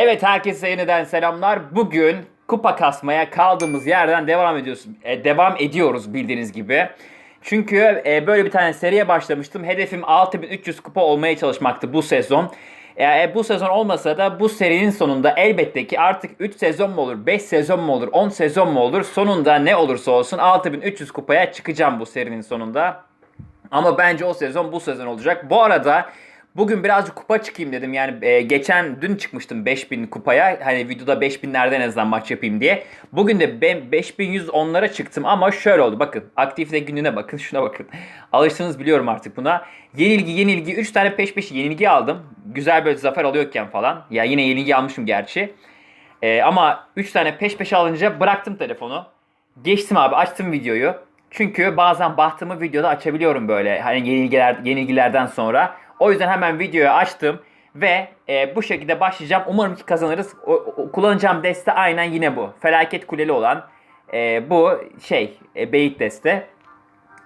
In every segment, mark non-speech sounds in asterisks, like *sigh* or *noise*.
Evet herkese yeniden selamlar. Bugün kupa kasmaya kaldığımız yerden devam ediyoruz. e, devam ediyoruz bildiğiniz gibi. Çünkü e, böyle bir tane seriye başlamıştım. Hedefim 6300 kupa olmaya çalışmaktı bu sezon. E, bu sezon olmasa da bu serinin sonunda elbette ki artık 3 sezon mu olur, 5 sezon mu olur, 10 sezon mu olur sonunda ne olursa olsun 6300 kupaya çıkacağım bu serinin sonunda. Ama bence o sezon bu sezon olacak. Bu arada bugün birazcık kupa çıkayım dedim. Yani e, geçen dün çıkmıştım 5000 kupaya. Hani videoda 5000'lerde en azından maç yapayım diye. Bugün de ben 5110'lara çıktım ama şöyle oldu. Bakın aktifte gününe bakın şuna bakın. Alıştınız biliyorum artık buna. Yenilgi yenilgi 3 tane peş peşe yenilgi aldım. Güzel böyle zafer alıyorken falan. Ya yine yenilgi almışım gerçi. E, ama 3 tane peş peşe alınca bıraktım telefonu. Geçtim abi açtım videoyu. Çünkü bazen bahtımı videoda açabiliyorum böyle hani yenilgiler, yenilgilerden sonra. O yüzden hemen videoyu açtım ve e, bu şekilde başlayacağım. Umarım ki kazanırız. O, o- kullanacağım deste aynen yine bu. Felaket kuleli olan e, bu şey e, beyit deste.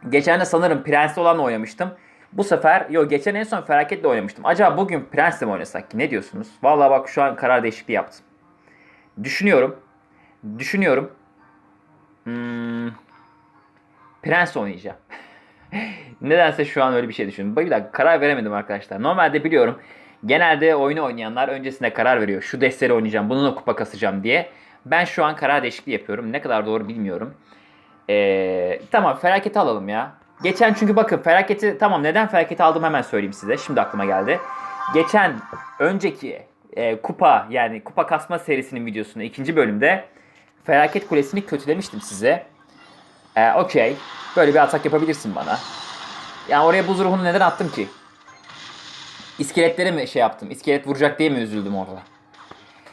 Geçen de sanırım Prens'le olan oynamıştım. Bu sefer yok geçen en son Felaket'le oynamıştım. Acaba bugün Prens'le mi oynasak ki? Ne diyorsunuz? Vallahi bak şu an karar değişikliği yaptım. Düşünüyorum. Düşünüyorum. Hmm, Prens oynayacağım. *laughs* Nedense şu an öyle bir şey düşündüm. Bir dakika karar veremedim arkadaşlar. Normalde biliyorum genelde oyunu oynayanlar öncesinde karar veriyor. Şu desteri oynayacağım, bununla kupa kasacağım diye. Ben şu an karar değişikliği yapıyorum. Ne kadar doğru bilmiyorum. Ee, tamam felaketi alalım ya. Geçen çünkü bakın felaketi tamam neden felaketi aldım hemen söyleyeyim size. Şimdi aklıma geldi. Geçen önceki e, kupa yani kupa kasma serisinin videosunu ikinci bölümde felaket kulesini kötülemiştim size. Ee, Okey. Böyle bir atak yapabilirsin bana. Yani oraya buz ruhunu neden attım ki? İskeletlere mi şey yaptım? İskelet vuracak diye mi üzüldüm orada?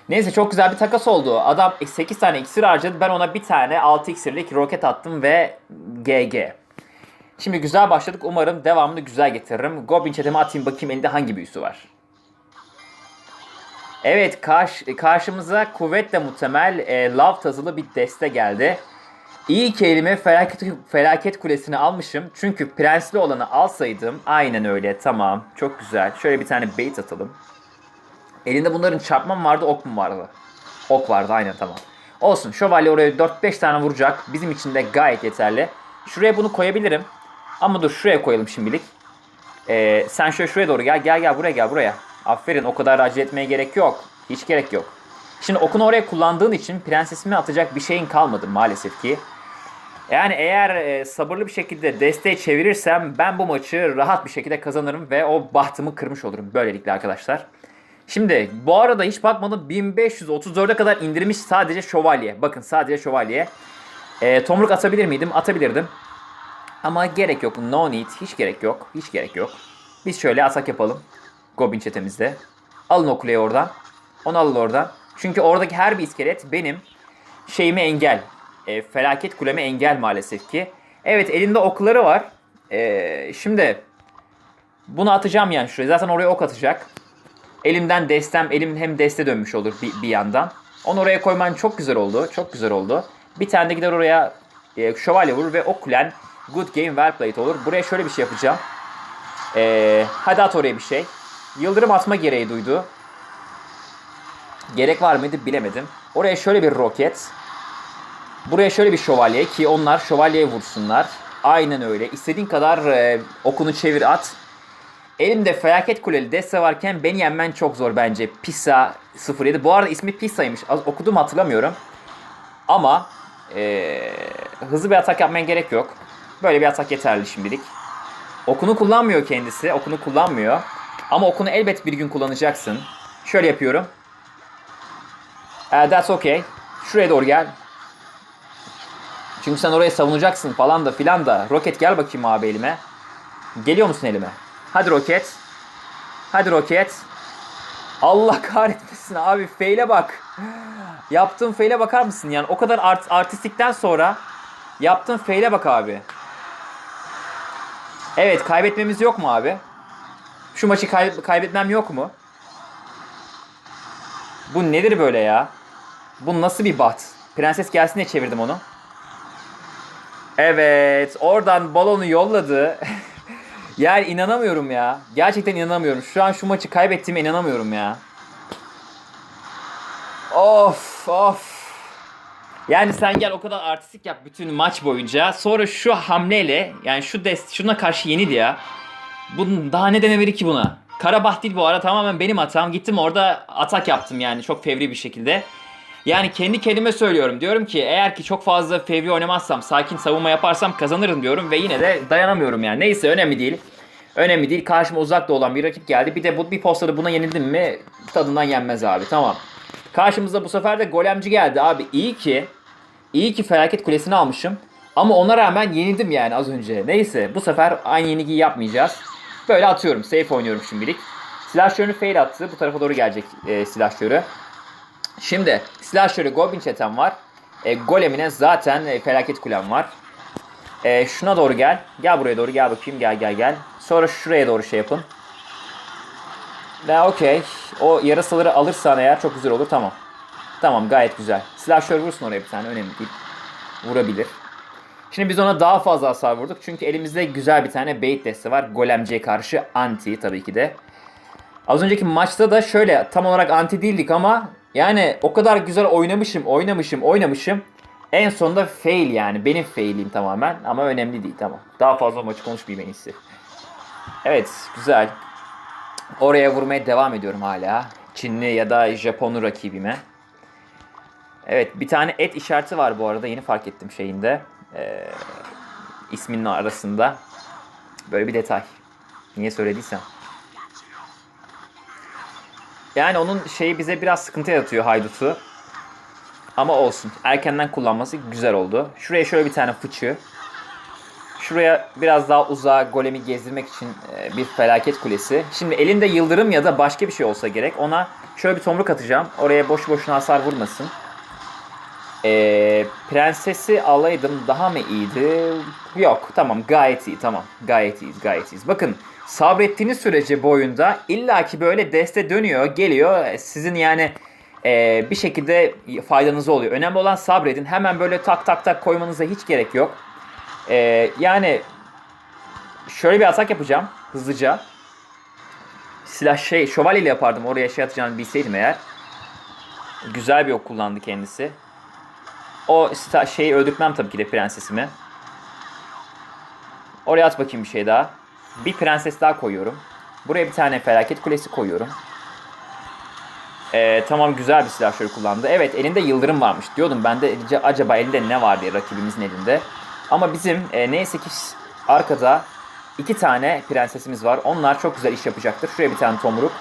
Neyse çok güzel bir takas oldu. Adam 8 tane iksir harcadı. Ben ona bir tane 6 iksirlik roket attım ve GG. Şimdi güzel başladık. Umarım devamını güzel getiririm. Goblin chat'ime atayım bakayım elinde hangi büyüsü var. Evet karş, karşımıza kuvvetle muhtemel e, lav tazılı bir deste geldi. İyi ki elime felaket, felaket kulesini almışım. Çünkü prensli olanı alsaydım aynen öyle tamam çok güzel. Şöyle bir tane bait atalım. Elinde bunların çarpma mı vardı ok mu vardı? Ok vardı aynen tamam. Olsun şövalye oraya 4-5 tane vuracak. Bizim için de gayet yeterli. Şuraya bunu koyabilirim. Ama dur şuraya koyalım şimdilik. Ee, sen şöyle şuraya doğru gel. Gel gel buraya gel buraya. Aferin o kadar acele etmeye gerek yok. Hiç gerek yok. Şimdi okunu oraya kullandığın için prensesime atacak bir şeyin kalmadı maalesef ki. Yani eğer e, sabırlı bir şekilde desteği çevirirsem ben bu maçı rahat bir şekilde kazanırım ve o bahtımı kırmış olurum böylelikle arkadaşlar. Şimdi bu arada hiç bakmadım 1534'e kadar indirmiş sadece şövalye. Bakın sadece şövalye. E, tomruk atabilir miydim? Atabilirdim. Ama gerek yok. No need. Hiç gerek yok. Hiç gerek yok. Biz şöyle atak yapalım. Goblin çetemizde. Alın o kuleyi oradan. Onu alın oradan. Çünkü oradaki her bir iskelet benim şeyime engel. E, felaket kuleme engel maalesef ki. Evet elinde okları var. E, şimdi bunu atacağım yani şuraya. Zaten oraya ok atacak. Elimden destem, elim hem deste dönmüş olur bir, bir yandan. Onu oraya koyman çok güzel oldu. Çok güzel oldu. Bir tane de gider oraya e, şövalye vurur ve o kulen good game well played olur. Buraya şöyle bir şey yapacağım. E, hadi at oraya bir şey. Yıldırım atma gereği duydu. Gerek var mıydı bilemedim. Oraya şöyle bir roket. Buraya şöyle bir şövalye ki onlar şövalyeye vursunlar. Aynen öyle. İstediğin kadar e, okunu çevir at. Elimde felaket kuleli deste varken beni yenmen çok zor bence. Pisa 07. Bu arada ismi Pisa'ymış. Az okudum hatırlamıyorum. Ama e, hızlı bir atak yapmaya gerek yok. Böyle bir atak yeterli şimdilik. Okunu kullanmıyor kendisi. Okunu kullanmıyor. Ama okunu elbet bir gün kullanacaksın. Şöyle yapıyorum. Uh, that's okay. Şuraya doğru gel. Çünkü sen oraya savunacaksın falan da filan da. Roket gel bakayım abi elime. Geliyor musun elime? Hadi roket. Hadi roket. Allah *laughs* kahretmesin abi. Fail'e bak. Yaptığın fail'e bakar mısın yani? O kadar art artistikten sonra yaptığın fail'e bak abi. Evet kaybetmemiz yok mu abi? Şu maçı kay- kaybetmem yok mu? Bu nedir böyle ya? Bu nasıl bir bat? Prenses gelsin diye çevirdim onu. Evet, oradan balonu yolladı. *laughs* yani inanamıyorum ya. Gerçekten inanamıyorum. Şu an şu maçı kaybettiğime inanamıyorum ya. Of of. Yani sen gel o kadar artistik yap bütün maç boyunca. Sonra şu hamleyle yani şu dest şuna karşı yenil ya. Bunun daha ne denebilir ki buna? Karabah bu ara tamamen benim hatam. Gittim orada atak yaptım yani çok fevri bir şekilde. Yani kendi kendime söylüyorum. Diyorum ki eğer ki çok fazla fevri oynamazsam, sakin savunma yaparsam kazanırım diyorum ve yine de dayanamıyorum yani. Neyse önemli değil. Önemli değil. Karşıma uzakta olan bir rakip geldi. Bir de bu bir postada buna yenildim mi tadından yenmez abi. Tamam. Karşımıza bu sefer de golemci geldi abi. İyi ki iyi ki felaket kulesini almışım. Ama ona rağmen yenildim yani az önce. Neyse bu sefer aynı yenilgiyi yapmayacağız. Böyle atıyorum. Safe oynuyorum şimdilik. Silahşörünü fail attı. Bu tarafa doğru gelecek e, silahşörü. Şimdi silahşörü Goblin çetem var. E, golemine zaten e, felaket kulem var. E, şuna doğru gel. Gel buraya doğru gel bakayım. Gel gel gel. Sonra şuraya doğru şey yapın. Ve okey. O yarasaları alırsan eğer çok güzel olur. Tamam. Tamam gayet güzel. Silahşör vursun oraya bir tane. Önemli değil. Vurabilir. Şimdi biz ona daha fazla hasar vurduk. Çünkü elimizde güzel bir tane bait deste var. Golemciye karşı anti tabii ki de. Az önceki maçta da şöyle tam olarak anti değildik ama yani o kadar güzel oynamışım, oynamışım, oynamışım. En sonunda fail yani. Benim failim tamamen ama önemli değil tamam. Daha fazla maçı konuşmayayım en iyisi. Evet güzel. Oraya vurmaya devam ediyorum hala. Çinli ya da Japonlu rakibime. Evet bir tane et işareti var bu arada yeni fark ettim şeyinde. Ee, isminin arasında. Böyle bir detay. Niye söylediysem. Yani onun şeyi bize biraz sıkıntı yaratıyor haydutu. Ama olsun. Erkenden kullanması güzel oldu. Şuraya şöyle bir tane fıçı. Şuraya biraz daha uzağa golemi gezdirmek için e, bir felaket kulesi. Şimdi elinde yıldırım ya da başka bir şey olsa gerek. Ona şöyle bir tomruk atacağım. Oraya boş boşuna hasar vurmasın. Ee, prensesi alaydım daha mı iyiydi? Yok tamam gayet iyi tamam. Gayet iyiyiz gayet iyiyiz. Bakın sabrettiğiniz sürece bu oyunda illaki böyle deste dönüyor geliyor. Sizin yani e, bir şekilde faydanız oluyor. Önemli olan sabredin. Hemen böyle tak tak tak koymanıza hiç gerek yok. E, yani şöyle bir atak yapacağım hızlıca. Silah şey şövalyeyle yapardım oraya şey atacağını bilseydim eğer. Güzel bir ok kullandı kendisi. O şeyi öldürtmem tabii ki de prensesimi. Oraya at bakayım bir şey daha. Bir prenses daha koyuyorum. Buraya bir tane felaket kulesi koyuyorum. Ee, tamam güzel bir silah şöyle kullandı. Evet elinde yıldırım varmış. Diyordum ben de "Ac- acaba elinde ne var diye rakibimizin elinde. Ama bizim e, neyse ki arkada iki tane prensesimiz var. Onlar çok güzel iş yapacaktır. Şuraya bir tane tomruk.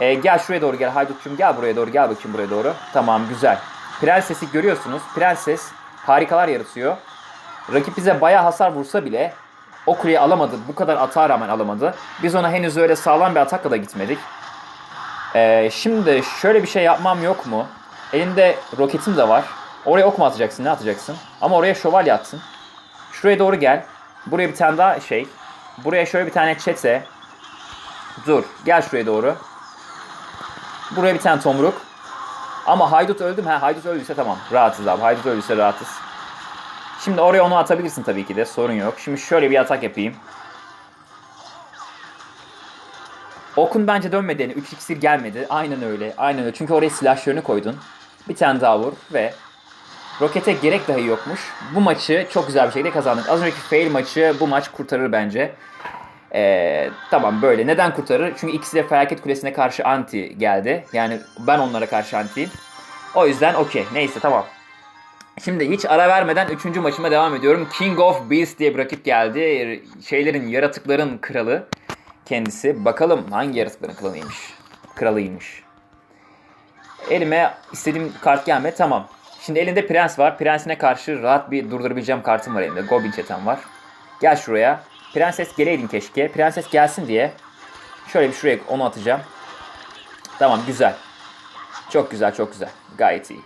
Ee, gel şuraya doğru gel haydutçum gel buraya doğru gel bakayım buraya doğru. Tamam güzel. Prensesi görüyorsunuz. Prenses harikalar yaratıyor. Rakip bize bayağı hasar vursa bile o kuleyi alamadı. Bu kadar atağa rağmen alamadı. Biz ona henüz öyle sağlam bir atakla da gitmedik. Ee, şimdi şöyle bir şey yapmam yok mu? Elinde roketim de var. Oraya ok mu atacaksın? Ne atacaksın? Ama oraya şövalye atsın. Şuraya doğru gel. Buraya bir tane daha şey. Buraya şöyle bir tane çete. Dur. Gel şuraya doğru. Buraya bir tane tomruk. Ama haydut öldü mü? Ha, haydut öldüyse tamam. Rahatız abi. Haydut öldüyse rahatız. Şimdi oraya onu atabilirsin tabii ki de. Sorun yok. Şimdi şöyle bir atak yapayım. Okun bence dönmediğini 3 iksir gelmedi. Aynen öyle. Aynen öyle. Çünkü oraya silahlarını koydun. Bir tane daha vur ve rokete gerek dahi yokmuş. Bu maçı çok güzel bir şekilde kazandık. Az önceki fail maçı bu maç kurtarır bence. Ee, tamam böyle. Neden kurtarır? Çünkü ikisi de felaket kulesine karşı anti geldi. Yani ben onlara karşı antiyim. O yüzden okey. Neyse tamam. Şimdi hiç ara vermeden 3. maçıma devam ediyorum. King of Beasts diye bir rakip geldi. Şeylerin, yaratıkların kralı kendisi. Bakalım hangi yaratıkların kralıymış. Kralıymış. Elime istediğim kart gelme tamam. Şimdi elinde prens var. Prensine karşı rahat bir durdurabileceğim kartım var elimde. Goblin çetem var. Gel şuraya. Prenses geleydin keşke. Prenses gelsin diye. Şöyle bir şuraya onu atacağım. Tamam güzel. Çok güzel çok güzel. Gayet iyi.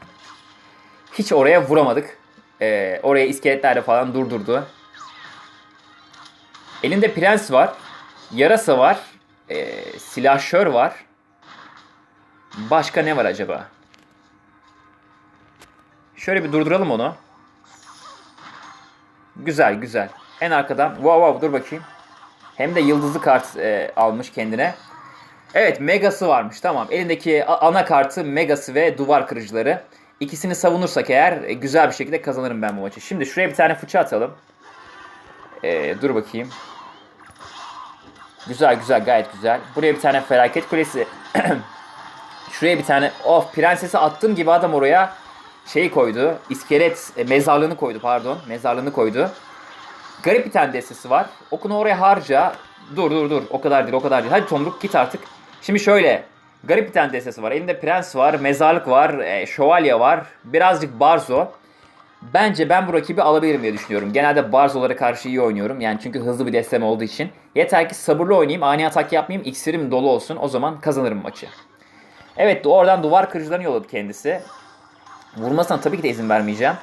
Hiç oraya vuramadık. Ee, oraya iskeletlerle falan durdurdu. Elinde prens var. Yarasa var. Ee, silahşör var. Başka ne var acaba? Şöyle bir durduralım onu. Güzel güzel. En arkadan. Wow wow dur bakayım. Hem de yıldızlı kart e, almış kendine. Evet Megası varmış tamam. Elindeki ana kartı Megası ve duvar kırıcıları. İkisini savunursak eğer e, güzel bir şekilde kazanırım ben bu maçı. Şimdi şuraya bir tane fıçı atalım. Ee, dur bakayım. Güzel güzel gayet güzel. Buraya bir tane felaket kulesi. *clears throat* Şuraya bir tane of prensesi attığım gibi adam oraya şey koydu. İskelet e, mezarlığını koydu pardon. Mezarlığını koydu. Garip bir tane destesi var. Okunu oraya harca. Dur dur dur. O kadar değil o kadar değil. Hadi Tomruk git artık. Şimdi şöyle. Garip bir tane destesi var. Elinde prens var. Mezarlık var. e, şövalye var. Birazcık barzo. Bence ben bu rakibi alabilirim diye düşünüyorum. Genelde barzolara karşı iyi oynuyorum. Yani çünkü hızlı bir destem olduğu için. Yeter ki sabırlı oynayayım. Ani atak yapmayayım. İksirim dolu olsun. O zaman kazanırım maçı. Evet oradan duvar kırıcılarını yolladı kendisi. Vurmasına tabii ki de izin vermeyeceğim.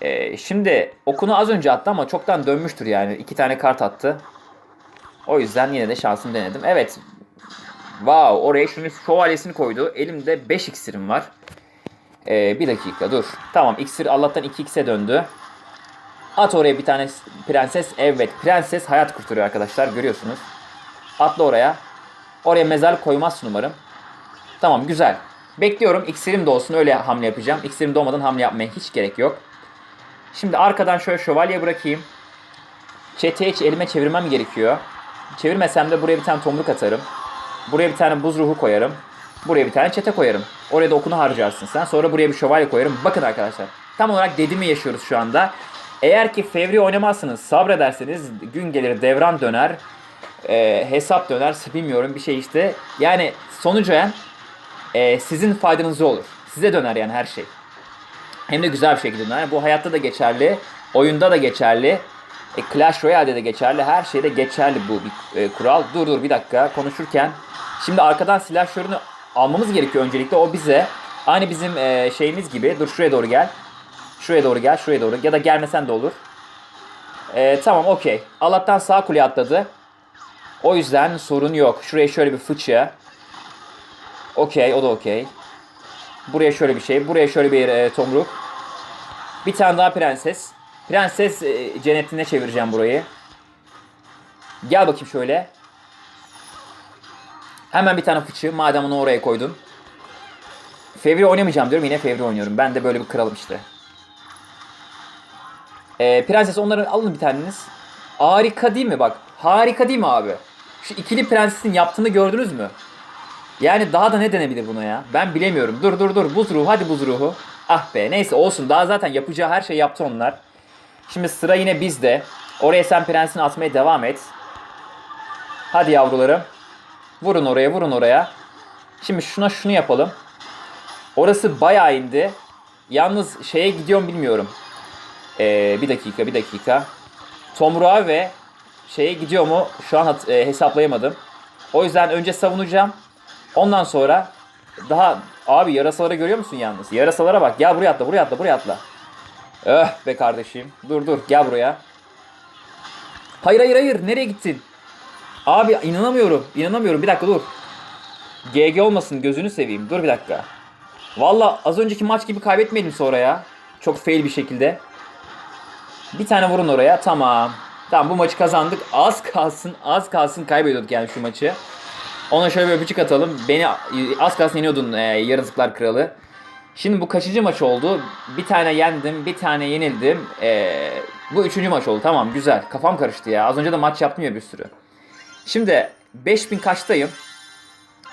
Ee, şimdi okunu az önce attı ama çoktan dönmüştür yani. İki tane kart attı. O yüzden yine de şansımı denedim. Evet. Wow oraya şunu şövalyesini koydu. Elimde 5 iksirim var. Ee, bir dakika dur. Tamam iksir Allah'tan 2x'e döndü. At oraya bir tane prenses. Evet prenses hayat kurtarıyor arkadaşlar görüyorsunuz. Atla oraya. Oraya mezarlık koymazsın umarım. Tamam güzel. Bekliyorum iksirim de olsun öyle hamle yapacağım. İksirim doğmadan hamle yapmaya hiç gerek yok. Şimdi arkadan şöyle şövalye bırakayım. Çeteyi elime çevirmem gerekiyor. Çevirmesem de buraya bir tane tomruk atarım. Buraya bir tane buz ruhu koyarım. Buraya bir tane çete koyarım. Oraya da okunu harcarsın sen. Sonra buraya bir şövalye koyarım. Bakın arkadaşlar. Tam olarak dediğimi yaşıyoruz şu anda. Eğer ki fevri oynamazsınız, sabrederseniz gün gelir devran döner. e, hesap döner, bilmiyorum bir şey işte. Yani sonucu e, sizin faydanıza olur. Size döner yani her şey. Hem de güzel bir şekilde döner. Bu hayatta da geçerli. Oyunda da geçerli. E, Clash Royale'de de geçerli. Her şeyde geçerli bu bir e, kural. Dur dur bir dakika konuşurken. Şimdi arkadan silahşörünü almamız gerekiyor öncelikle. O bize aynı bizim e, şeyimiz gibi. Dur şuraya doğru gel. Şuraya doğru gel. Şuraya doğru. Ya da gelmesen de olur. E, tamam okey. Allah'tan sağ kuleye atladı. O yüzden sorun yok. Şuraya şöyle bir fıçı. Okey o da okey. Buraya şöyle bir şey. Buraya şöyle bir e, tomruk. Bir tane daha prenses. Prenses e, cennetine çevireceğim burayı. Gel bakayım şöyle. Hemen bir tane fıçı. Madem onu oraya koydun. Fevri oynamayacağım diyorum. Yine fevri oynuyorum. Ben de böyle bir kralım işte. E, prenses onları alın bir taneniz. Harika değil mi bak? Harika değil mi abi? Şu ikili prensesin yaptığını gördünüz mü? Yani daha da ne denebilir buna ya? Ben bilemiyorum. Dur dur dur. Buz ruhu. Hadi buz ruhu. Ah be neyse olsun. Daha zaten yapacağı her şeyi yaptı onlar. Şimdi sıra yine bizde. Oraya sen prensini atmaya devam et. Hadi yavrularım. Vurun oraya vurun oraya. Şimdi şuna şunu yapalım. Orası bayağı indi. Yalnız şeye gidiyorum bilmiyorum. Ee, bir dakika bir dakika. Tomruğa ve şeye gidiyor mu şu an e, hesaplayamadım. O yüzden önce savunacağım. Ondan sonra daha abi yarasaları görüyor musun yalnız? Yarasalara bak. Gel buraya atla, buraya atla, buraya atla. Öh be kardeşim. Dur dur gel buraya. Hayır hayır hayır. Nereye gittin? Abi inanamıyorum. İnanamıyorum. Bir dakika dur. GG olmasın gözünü seveyim. Dur bir dakika. Valla az önceki maç gibi kaybetmeyelim sonra ya. Çok fail bir şekilde. Bir tane vurun oraya. Tamam. Tamam bu maçı kazandık. Az kalsın az kalsın kaybediyorduk yani şu maçı. Ona şöyle bir öpücük atalım. Beni az kalsın yeniyordun e, Yarızıklar Kralı. Şimdi bu kaçıncı maç oldu? Bir tane yendim, bir tane yenildim. E, bu üçüncü maç oldu. Tamam güzel. Kafam karıştı ya. Az önce de maç yaptım ya bir sürü. Şimdi 5000 kaçtayım?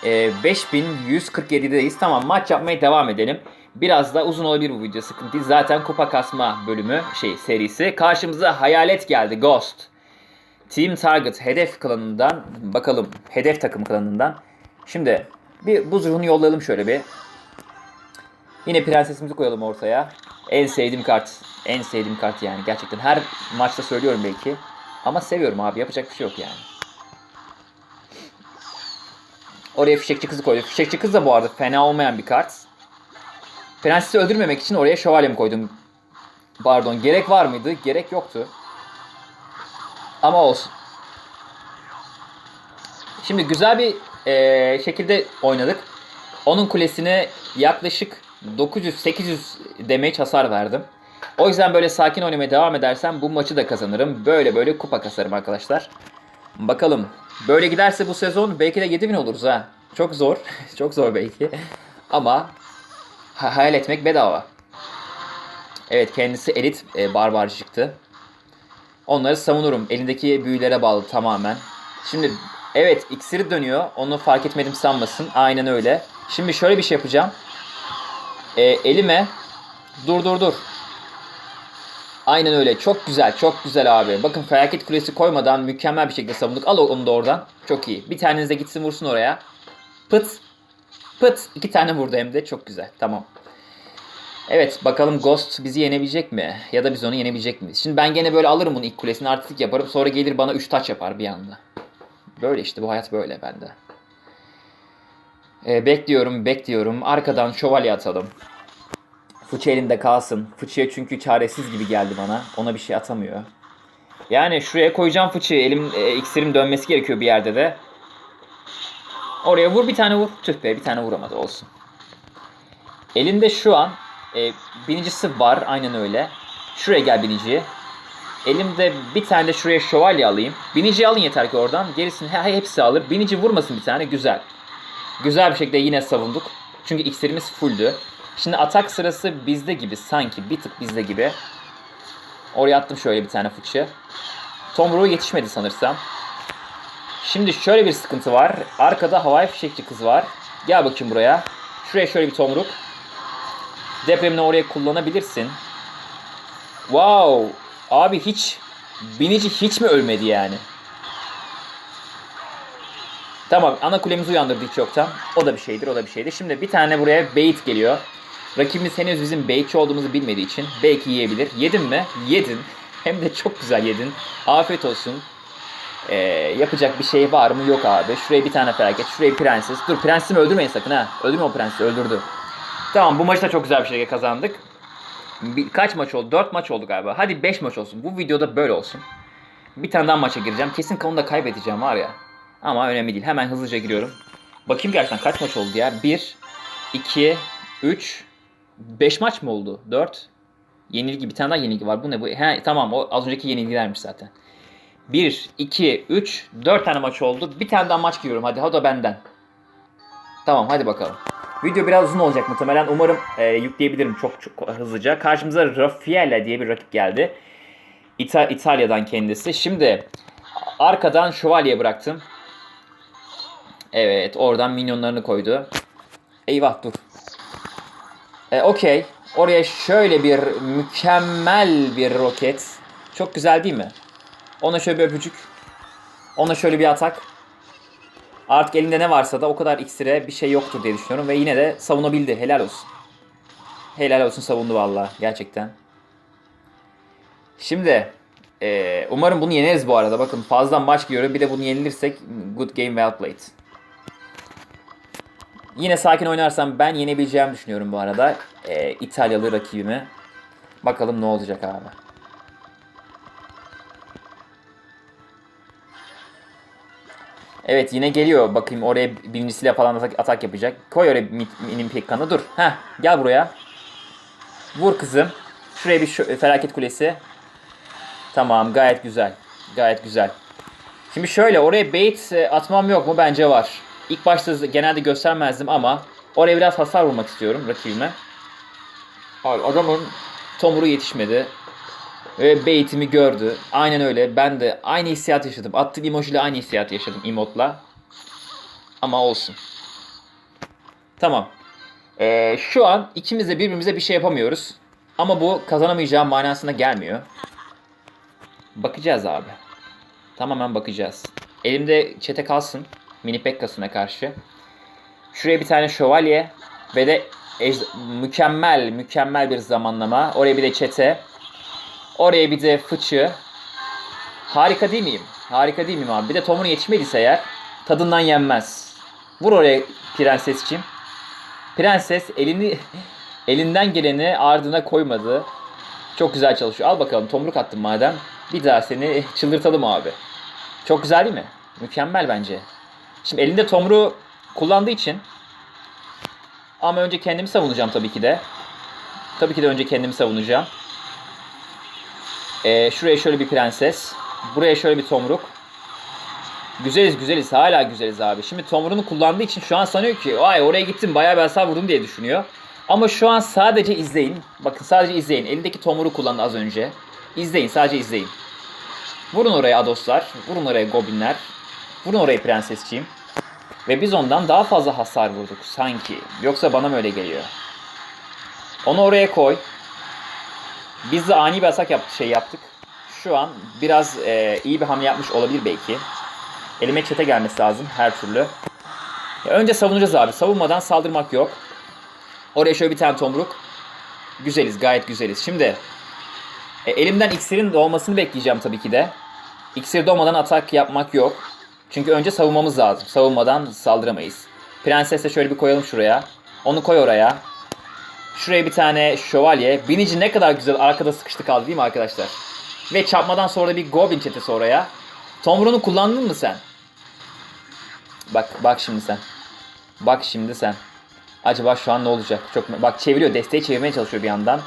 E, 5147'deyiz. Tamam maç yapmaya devam edelim. Biraz da uzun olabilir bu video sıkıntı. Zaten kupa kasma bölümü şey serisi. Karşımıza hayalet geldi Ghost. Team Target hedef klanından bakalım hedef takım klanından. Şimdi bir buz yollayalım şöyle bir. Yine prensesimizi koyalım ortaya. En sevdiğim kart. En sevdiğim kart yani gerçekten. Her maçta söylüyorum belki. Ama seviyorum abi yapacak bir şey yok yani. Oraya fişekçi kızı koydum. Fişekçi kız da bu arada fena olmayan bir kart. Prensesi öldürmemek için oraya şövalyemi koydum. Pardon gerek var mıydı? Gerek yoktu. Ama olsun. Şimdi güzel bir eee, şekilde oynadık. Onun kulesine yaklaşık 900-800 damage hasar verdim. O yüzden böyle sakin oynamaya devam edersem bu maçı da kazanırım. Böyle böyle kupa kasarım arkadaşlar. Bakalım. Böyle giderse bu sezon belki de 7000 oluruz ha. Çok zor. *laughs* Çok zor belki. Ama ha- hayal etmek bedava. Evet kendisi elit e, barbar çıktı. Onları savunurum. Elindeki büyülere bağlı tamamen. Şimdi evet iksiri dönüyor. Onu fark etmedim sanmasın. Aynen öyle. Şimdi şöyle bir şey yapacağım. E, elime dur dur dur. Aynen öyle. Çok güzel. Çok güzel abi. Bakın felaket kulesi koymadan mükemmel bir şekilde savunduk. Al onu da oradan. Çok iyi. Bir taneniz de gitsin vursun oraya. Pıt. Pıt. İki tane vurdu hem de. Çok güzel. Tamam. Evet bakalım Ghost bizi yenebilecek mi? Ya da biz onu yenebilecek miyiz? Şimdi ben gene böyle alırım bunu ilk kulesini artistik yaparım. Sonra gelir bana 3 taç yapar bir anda. Böyle işte bu hayat böyle bende. Ee, bekliyorum bekliyorum. Arkadan şövalye atalım. Fıçı elinde kalsın. Fıçıya çünkü çaresiz gibi geldi bana. Ona bir şey atamıyor. Yani şuraya koyacağım fıçıyı. Elim e, iksirim dönmesi gerekiyor bir yerde de. Oraya vur bir tane vur. Tüh be bir tane vuramadı olsun. Elinde şu an e, binicisi var aynen öyle. Şuraya gel binici. Elimde bir tane de şuraya şövalye alayım. Binici alın yeter ki oradan. Gerisini he, hepsi alır. Binici vurmasın bir tane güzel. Güzel bir şekilde yine savunduk. Çünkü iksirimiz fulldü. Şimdi atak sırası bizde gibi sanki bir tık bizde gibi. Oraya attım şöyle bir tane fıçı. Tomruğu yetişmedi sanırsam. Şimdi şöyle bir sıkıntı var. Arkada havai fişekçi kız var. Gel bakayım buraya. Şuraya şöyle bir tomruk. Depremini oraya kullanabilirsin. Wow. Abi hiç binici hiç mi ölmedi yani? Tamam ana kulemizi uyandırdı hiç yoktan. O da bir şeydir o da bir şeydir. Şimdi bir tane buraya bait geliyor. Rakibimiz henüz bizim baitçi olduğumuzu bilmediği için belki yiyebilir. Yedin mi? Yedin. *laughs* Hem de çok güzel yedin. Afiyet olsun. Ee, yapacak bir şey var mı? Yok abi. Şuraya bir tane felaket. Şuraya prenses. Dur prensimi öldürmeyin sakın ha. Öldürme o prensi. Öldürdü. Tamam bu maçı da çok güzel bir şekilde kazandık. Bir, kaç maç oldu? 4 maç oldu galiba. Hadi 5 maç olsun. Bu videoda böyle olsun. Bir tane daha maça gireceğim. Kesin onu da kaybedeceğim var ya. Ama önemli değil. Hemen hızlıca giriyorum. Bakayım gerçekten kaç maç oldu ya? 1, 2, 3, 5 maç mı oldu? 4. Yenilgi bir tane daha yenilgi var. Bu ne bu? He, tamam o az önceki yenilgilermiş zaten. 1, 2, 3, 4 tane maç oldu. Bir tane daha maç giriyorum hadi. O da benden. Tamam hadi bakalım. Video biraz uzun olacak muhtemelen. Umarım e, yükleyebilirim çok çok hızlıca. Karşımıza Raffaella diye bir rakip geldi. İta- İtalya'dan kendisi. Şimdi arkadan şövalye bıraktım. Evet oradan minyonlarını koydu. Eyvah dur. E, Okey. Oraya şöyle bir mükemmel bir roket. Çok güzel değil mi? Ona şöyle bir öpücük. Ona şöyle bir atak. Artık elinde ne varsa da o kadar iksire bir şey yoktur diye düşünüyorum. Ve yine de savunabildi. Helal olsun. Helal olsun savundu valla. Gerçekten. Şimdi e, umarım bunu yeneriz bu arada. Bakın fazla maç giriyorum. Bir de bunu yenilirsek good game well played. Yine sakin oynarsam ben yenebileceğimi düşünüyorum bu arada. E, İtalyalı rakibimi. Bakalım ne olacak abi. Evet yine geliyor. Bakayım oraya birincisiyle falan atak, atak yapacak. Koy oraya mini pekkanı. Dur. Heh gel buraya. Vur kızım. Şuraya bir şu, felaket kulesi. Tamam gayet güzel. Gayet güzel. Şimdi şöyle oraya bait e, atmam yok mu? Bence var. İlk başta genelde göstermezdim ama oraya biraz hasar vurmak istiyorum rakibime. Abi adamın tomuru yetişmedi. Ve baitimi gördü. Aynen öyle. Ben de aynı hissiyat yaşadım. Attığım emojiyle aynı hissiyat yaşadım emotla. Ama olsun. Tamam. Ee, şu an ikimiz de birbirimize bir şey yapamıyoruz. Ama bu kazanamayacağım manasına gelmiyor. Bakacağız abi. Tamamen bakacağız. Elimde çete kalsın. Mini Pekka'sına karşı. Şuraya bir tane şövalye ve de mükemmel mükemmel bir zamanlama. Oraya bir de çete. Oraya bir de fıçı. Harika değil miyim? Harika değil miyim abi? Bir de Tom'un yetişmediyse eğer tadından yenmez. Vur oraya prensesçim. Prenses elini *laughs* elinden geleni ardına koymadı. Çok güzel çalışıyor. Al bakalım tomruk attım madem. Bir daha seni *laughs* çıldırtalım abi. Çok güzel değil mi? Mükemmel bence. Şimdi elinde tomruğu kullandığı için ama önce kendimi savunacağım tabii ki de. Tabii ki de önce kendimi savunacağım. Ee, şuraya şöyle bir prenses. Buraya şöyle bir tomruk. Güzeliz güzeliz hala güzeliz abi. Şimdi tomrunu kullandığı için şu an sanıyor ki vay oraya gittim bayağı bir hasar vurdum diye düşünüyor. Ama şu an sadece izleyin. Bakın sadece izleyin. Elindeki tomuru kullandı az önce. İzleyin sadece izleyin. Vurun oraya adoslar. Vurun oraya goblinler. Vurun oraya prensesçiğim. Ve biz ondan daha fazla hasar vurduk sanki. Yoksa bana mı öyle geliyor? Onu oraya koy. Biz de ani bir atak yaptı, şey yaptık. Şu an biraz e, iyi bir hamle yapmış olabilir belki. Elime çete gelmesi lazım her türlü. Ya önce savunacağız abi. Savunmadan saldırmak yok. Oraya şöyle bir tane tomruk. Güzeliz, gayet güzeliz. Şimdi e, elimden iksirin doğmasını bekleyeceğim tabii ki de. İksir doğmadan atak yapmak yok. Çünkü önce savunmamız lazım. Savunmadan saldıramayız. Prensesle şöyle bir koyalım şuraya. Onu koy oraya. Şuraya bir tane şövalye. Binici ne kadar güzel arkada sıkıştı kaldı değil mi arkadaşlar? Ve çarpmadan sonra bir goblin çetesi oraya. Tomrunu kullandın mı sen? Bak bak şimdi sen. Bak şimdi sen. Acaba şu an ne olacak? Çok bak çeviriyor. Desteği çevirmeye çalışıyor bir yandan.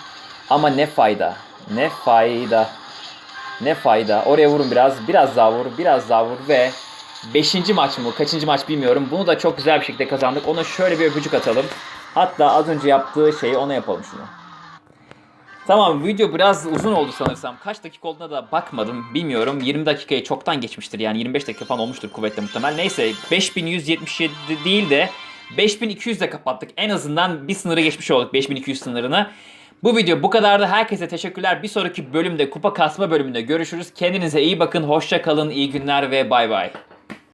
Ama ne fayda? Ne fayda? Ne fayda? Oraya vurun biraz. Biraz daha vur. Biraz daha vur ve 5. maç mı? Kaçıncı maç bilmiyorum. Bunu da çok güzel bir şekilde kazandık. Ona şöyle bir öpücük atalım. Hatta az önce yaptığı şeyi ona yapalım şunu. Tamam video biraz uzun oldu sanırsam. Kaç dakika olduğuna da bakmadım bilmiyorum. 20 dakikayı çoktan geçmiştir yani 25 dakika falan olmuştur kuvvetle muhtemel. Neyse 5177 değil de 5200 de kapattık. En azından bir sınırı geçmiş olduk 5200 sınırını. Bu video bu kadardı. Herkese teşekkürler. Bir sonraki bölümde kupa kasma bölümünde görüşürüz. Kendinize iyi bakın. Hoşça kalın. iyi günler ve bay bay.